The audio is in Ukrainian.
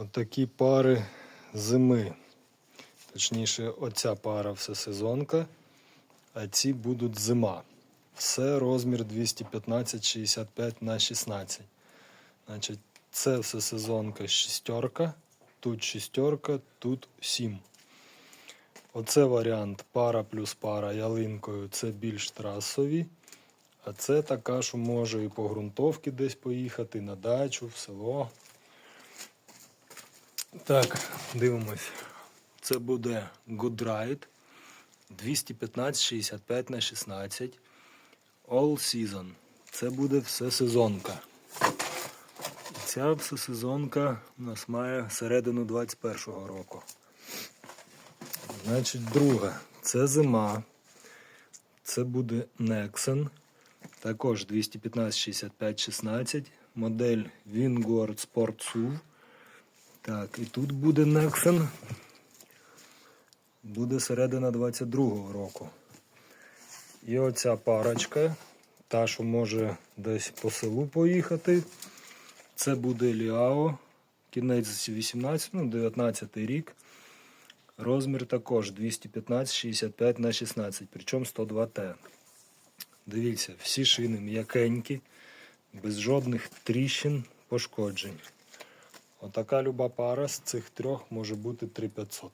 Отакі пари зими. Точніше, оця пара всесезонка, а ці будуть зима. Все розмір 215-65 на 16. Значить, це всесезонка шістерка, тут шістерка, тут сім. Оце варіант пара плюс пара ялинкою. Це більш трасові. А це така, що може і по ґрунтовці десь поїхати, на дачу, в село. Так, дивимось. Це буде Good Ride 215-65 на 16. All Season. Це буде всесезонка. Ця всесезонка у нас має середину 21-го року. Значить, друга. Це зима. Це буде Nexen. Також 215-65-16. Модель Wingward Sport SUV. Так, і тут буде Nexen. Буде середина 22-го року. І оця парочка, та, що може десь по селу поїхати. Це буде Ліао. Кінець 18, ну, 19 рік. Розмір також 215-65 на 16, причому 102Т. Дивіться, всі шини м'якенькі, без жодних тріщин, пошкоджень. Отака люба пара з цих трьох може бути 3500.